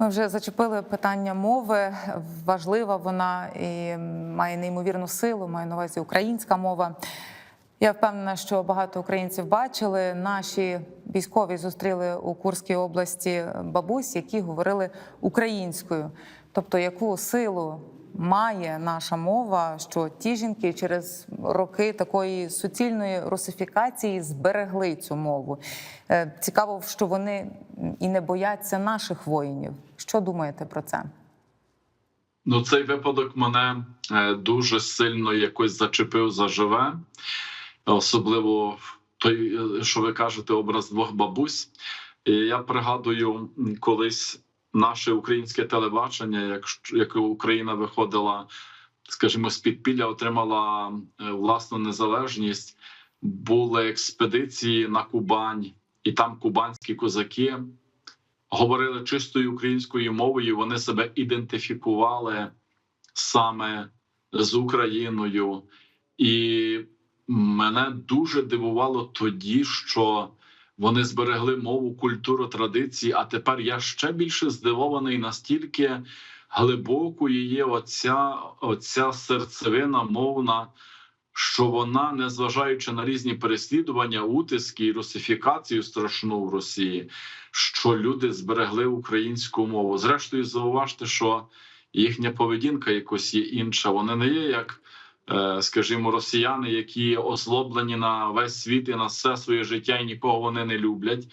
Ми вже зачепили питання мови. Важлива вона і має неймовірну силу, має на увазі українська мова. Я впевнена, що багато українців бачили. Наші військові зустріли у Курській області бабусь, які говорили українською. Тобто, яку силу має наша мова, що ті жінки через роки такої суцільної русифікації зберегли цю мову. Е, Цікаво, що вони і не бояться наших воїнів. Що думаєте про це? Ну, цей випадок мене е, дуже сильно якось зачепив заживе, особливо той, е, що ви кажете, образ двох бабусь. І я пригадую колись наше українське телебачення, як, як Україна виходила, скажімо, з підпілля, отримала е, власну незалежність. Були експедиції на Кубань, і там кубанські козаки говорили чистою українською мовою. Вони себе ідентифікували саме з Україною, і мене дуже дивувало тоді, що вони зберегли мову, культуру, традиції. А тепер я ще більше здивований, настільки глибокою є оця, оця серцевина мовна. Що вона, незважаючи на різні переслідування, утиски і русифікацію страшну в Росії, що люди зберегли українську мову. Зрештою, зауважте, що їхня поведінка якось є інша. Вони не є як, Е, скажімо, росіяни, які озлоблені на весь світ і на все своє життя, і нікого вони не люблять.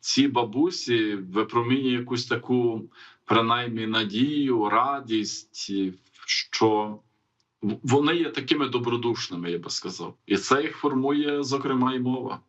Ці бабусі випромінює якусь таку принаймні надію, радість, що вони є такими добродушними, я би сказав, і це їх формує зокрема і мова.